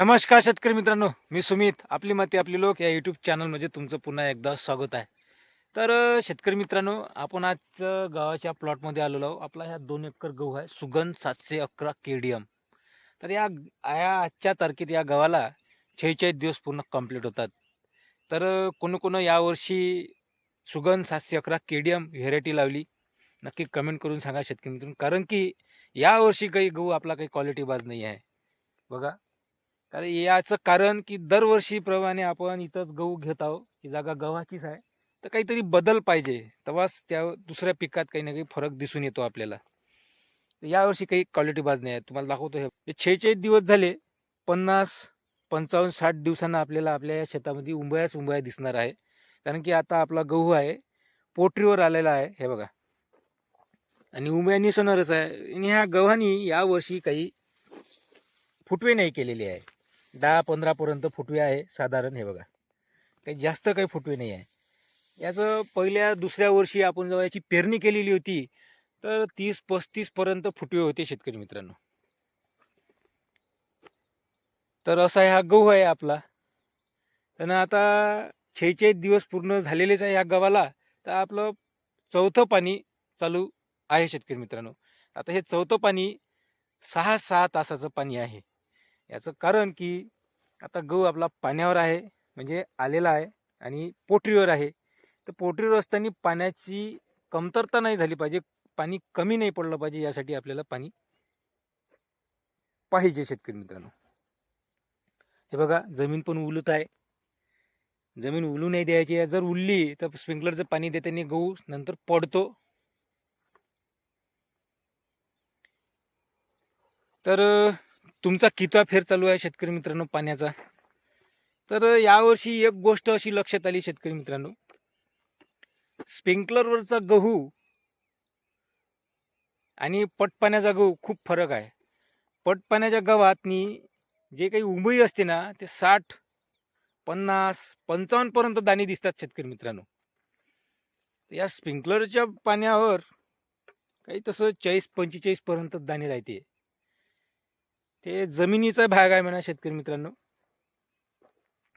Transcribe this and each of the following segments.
नमस्कार शेतकरी मित्रांनो मी सुमित. आपली माती आपली लोक या यूट्यूब चॅनलमध्ये तुमचं पुन्हा एकदा स्वागत आहे. तर शेतकरी मित्रांनो आपण आज गावाच्या प्लॉटमध्ये आलेलो आहोत. आपला ह्या दोन एकर गहू आहे सुगंध सातशे अकरा केडीएम. तर या या आजच्या तारखेत या गव्हाला छेचाळीस दिवस पूर्ण कंप्लीट होतात. तर अ, कोण कोण यावर्षी सुगंध सातशे अकरा केडीएम व्हेरायटी लावली? नक्की कमेंट करून सांगा शेतकरी मित्रांनो. कारण की यावर्षी काही गहू आपला काही क्वालिटी बाज नाही आहे. बघा. कारण याचं कारण की दरवर्षीप्रमाणे आपण इथंच गहू घेत आहोत. ही जागा गव्हाचीच आहे. तर काहीतरी बदल पाहिजे. तेव्हाच त्या दुसऱ्या पिकात काही ना काही फरक दिसून येतो आपल्याला. यावर्षी काही क्वालिटी बाज नाही आहे तुम्हाला दाखवतो हे छेचाळीस दिवस झाले. पन्नास पंचावन्न साठ दिवसांना आपल्याला आपल्या या शेतामध्ये उंबयाच उंबया दिसणार आहे. कारण की आता आपला गहू आहे. पोटरीवर आलेला आहे. हे बघा. आणि उंबया निसणारच आहे. आणि ह्या गव्हानी यावर्षी काही फुटवे नाही केलेले आहे. दहा पंधरापर्यंत फुटवे आहे साधारण हे बघा. काही जास्त काही फुटवे नाही आहे. याचं पहिल्या दुसऱ्या वर्षी आपण जेव्हा याची पेरणी केलेली होती तर तीस पस्तीसपर्यंत फुटवे होते शेतकरी मित्रांनो. तर असा हा गहू आहे आपला. आणि आता छेचाळीस दिवस पूर्ण झालेलेच आहे या गव्हाला. तर आपलं चौथं पाणी चालू आहे शेतकरी मित्रांनो. आता हे चौथं पाणी सहा सहा तासाचं पाणी आहे. याचं कारण की आता गहू आपला पाण्यावर आहे म्हणजे आलेला आहे आणि पोटरीवर आहे. तर पोटरीवर असताना पाण्याची कमतरता नाही झाली पाहिजे पाणी कमी नाही पडलं पाहिजे यासाठी आपल्याला पाणी पाहिजे शेतकरी मित्रांनो. हे बघा जमीन पण उलत आहे. जमीन उलू नाही द्यायची जर उरली तर स्प्रिंकलरचं पाणी देताना गहू नंतर पडतो. तर तुमचा कितवा फेर चालू आहे शेतकरी मित्रांनो पाण्याचा? तर यावर्षी एक गोष्ट अशी लक्षात आली शेतकरी मित्रांनो. स्प्रिंकलरवरचा गहू आणि पटपाण्याचा गहू खूप फरक आहे. पटपाण्याच्या गव्हातनी जे काही उंबई असते ना ते साठ पन्नास पंचावन्नपर्यंत दाणे दिसतात शेतकरी मित्रांनो. या स्प्रिंकलरच्या पाण्यावर काही तसं चाळीस पंचेचाळीसपर्यंत दाणे राहते. ते जमिनीचा भाग आहे म्हणा शेतकरी मित्रांनो.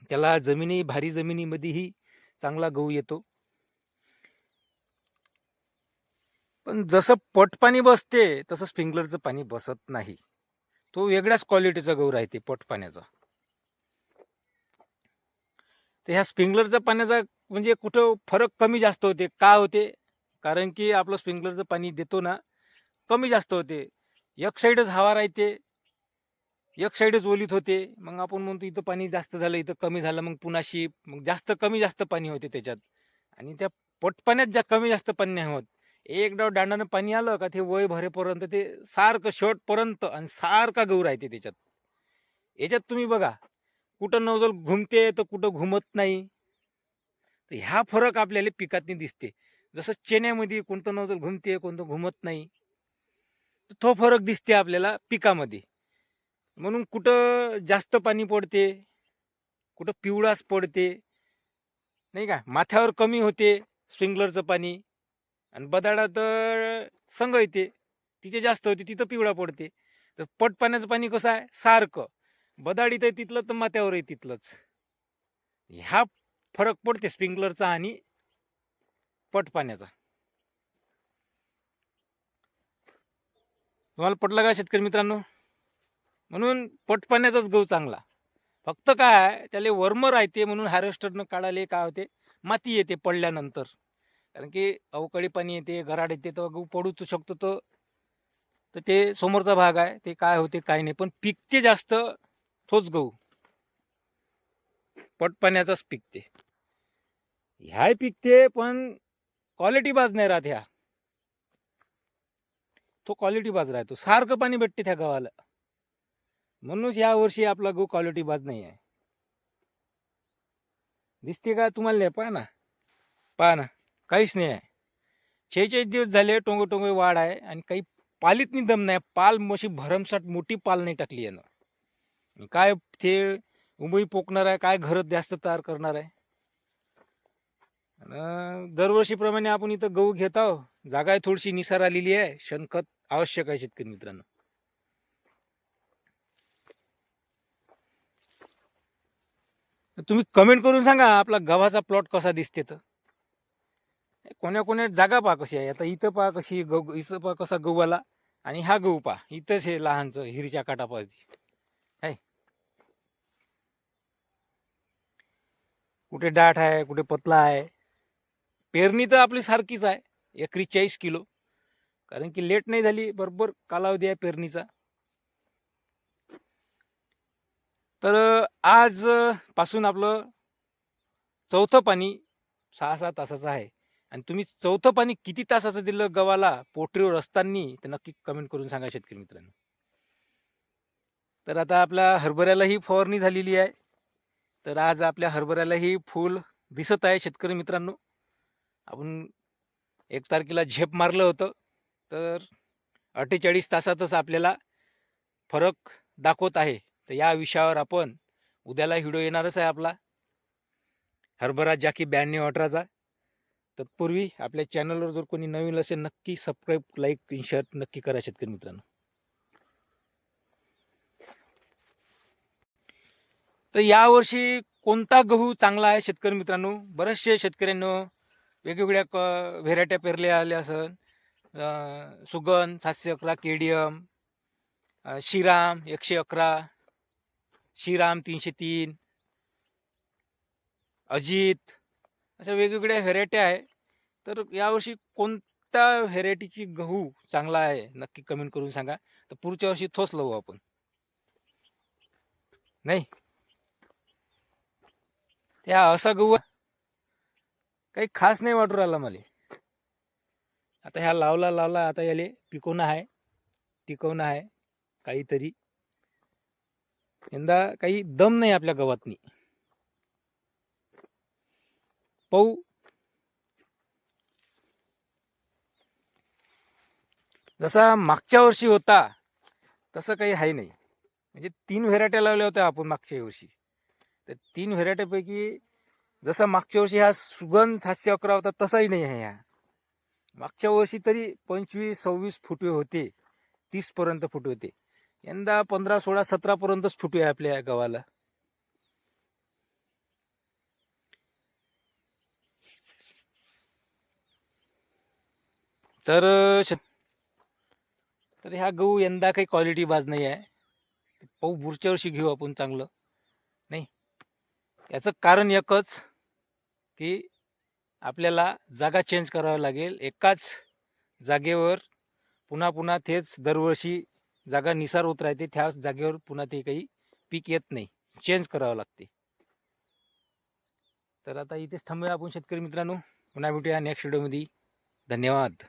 त्याला जमिनी भारी जमिनीमध्येही चांगला गहू येतो. पण जसं पट पाणी बसते तसं स्प्रिंकलरचं पाणी बसत नाही. तो वेगळ्याच क्वालिटीचा गहू राहते पट पाण्याचा. तर ह्या स्प्रिंकलरच्या पाण्याचा म्हणजे कुठं फरक कमी जास्त होते. का होते? कारण की आपलं स्प्रिंकलरचं पाणी देतो ना कमी जास्त होते. एक साईडच हवा राहते. एक साईडच ओलीत होते. मग आपण म्हणतो इथं पाणी जास्त झालं इथं कमी झालं मग पुन्हा शिप मग जास्त कमी जास्त पाणी होते त्याच्यात. आणि त्या पटपाण्यात ज्या कमी जास्त पाणी नाही होत एक डाव दांडानं पाणी आलं का ते वय भरेपर्यंत ते सारखं शेवटपर्यंत आणि सारखा गहू राहते त्याच्यात. याच्यात तुम्ही बघा कुठं नवजल घुमते तर कुठं घुमत नाही. तर ह्या फरक आपल्याला पिकातनी दिसते. जसं चेन्यामध्ये कोणतं नवजल घुमते कोणतं घुमत नाही तर तो फरक दिसते आपल्याला पिकामध्ये. म्हणून कुठं जास्त पाणी पडते कुठं पिवळास पडते नाही का? माथ्यावर कमी होते स्प्रिंकलरचं पाणी. आणि बदाडा तर संघ येते तिथे जास्त होते तिथं पिवळा पडते. तर पट पाण्याचं पाणी कसं आहे? सारखं. बदाड इथं तिथलं तर माथ्यावर आहे तिथलंच. ह्या फरक पडते स्प्रिंकलरचा आणि पट पाण्याचा. तुम्हाला पटलं का शेतकरी मित्रांनो? म्हणून पटपाण्याचाच गहू चांगला. फक्त काय त्याला वर्म राहते म्हणून हार्वेस्टरनं काढायला काय होते माती येते पडल्यानंतर. कारण की अवकाळी पाणी येते गराड येते तर गहू पडू शकतो तर तर ते समोरचा भाग आहे ते काय होते काय नाही पण पिकते जास्त तोच गहू. पटपाण्याचाच पिकते. ह्याय पिकते पण क्वालिटी बाज नाही राहत ह्या. तो क्वालिटी बाज राहतो. सारखं पाणी भेटते त्या गव्हाला. म्हणूनच यावर्षी आपला गहू क्वालिटी बाज नाही आहे. दिसते का तुम्हाला नाही? पहा ना. पहा ना. काहीच नाही आहे. शेहेचाळीस दिवस झाले टोंगे टोंगे वाढ आहे आणि काही पालीत दम नाही. पाल मशी भरमसाट मोठी पाल नाही टाकली यानं. काय ते उंबई पोकणार आहे काय घरं जास्त तयार करणार आहे. दरवर्षीप्रमाणे आपण इथं गहू घेत आहोत. जागा आहे थोडीशी निसार आलेली आहे. शेणखत आवश्यक आहे शेतकरी मित्रांनो. तर तुम्ही कमेंट करून सांगा आपला गव्हाचा प्लॉट कसा दिसते तर. कोण्या कोण्या जागा पहा कशी आहे. आता इथं पहा कशी गहू इथं पहा कसा गहू आला आणि हा गहू पहा. इथंच हे लहानचं हिरीच्या काटापाशी आहे कुठे डाठ आहे कुठे पतला आहे. पेरणी तर आपली सारखीच आहे. एकरी चाळीस किलो. कारण की लेट नाही झाली बरोबर कालावधी आहे पेरणीचा. तर आज पासून आपलं चौथं पाणी सहा सहा तासाचं आहे. आणि तुम्ही चौथं पाणी किती तासाचं दिलं गव्हाला पोटरीवर असताना? ते नक्की कमेंट करून सांगा शेतकरी मित्रांनो. तर आता आपल्या हरभऱ्यालाही फवारणी झालेली आहे. तर आज आपल्या हरभऱ्यालाही फूल दिसत आहे शेतकरी मित्रांनो. आपण एक तारखेला झेप मारलं होतं. तर अठ्ठेचाळीस तासातच आपल्याला फरक दाखवत आहे. तर या विषयावर आपण उद्याला व्हिडिओ येणारच आहे आपला. हरभरा जाकी ब्याण्णव अठराचा. तत्पूर्वी आपल्या चॅनलवर जर कोणी नवीन असेल नक्की सबस्क्राईब लाईक शेअर नक्की करा शेतकरी मित्रांनो. तर यावर्षी कोणता गहू चांगला आहे शेतकरी मित्रांनो? बरेचसे शेतकऱ्यांनो वेगवेगळ्या क व्हेरायट्या पेरल्या आल्या असन. सुगंध सातशे अकरा केडियम एम श्रीराम एकशे अकरा श्रीराम तीनशे तीन अजित अशा वेगवेगळ्या व्हेरायट्या आहे. तर यावर्षी कोणत्या व्हेरायटीची गहू चांगला आहे? नक्की कमेंट करून सांगा. तर पुढच्या वर्षी थोस लावू आपण. नाही. त्या असा गहू काही खास नाही वाटू राहिला मला. आता ह्या लावला लावला आता याले पिकवणं आहे. टिकवणं आहे. काहीतरी. यंदा काही दम नाही आपल्या गव्हातनी पाहू. जसा मागच्या वर्षी होता तसं काही आहे नाही. म्हणजे तीन व्हेरायट्या लावल्या होत्या आपण मागच्या वर्षी. तर तीन व्हेरायट्यापैकी जसा मागच्या वर्षी हा सुगंध सातशे अकरा होता तसाही नाही आहे ह्या मागच्या वर्षी तरी पंचवीस सव्वीस फुटवे होते तीसपर्यंत फुटवे होते. यंदा पंधरा सोळा सतरापर्यंतच फुटवे आहे आपल्या गव्हाला तर श- तर ह्या गहू यंदा काही क्वालिटी बाज नाही आहे. पाहू पुढच्या वर्षी घेऊ आपण चांगलं. नाही. याचं कारण एकच की आपल्याला जागा चेंज करावं लागेल. एकाच जागेवर पुन्हा पुन्हा तेच दरवर्षी जागा निसार होत राहते. त्याच जागेवर पुन्हा ते काही पीक येत नाही. चेंज करावं लागते. तर आता इथेच थांबूया आपण शेतकरी मित्रांनो. पुन्हा भेटूया नेक्स्ट व्हिडिओमध्ये धन्यवाद.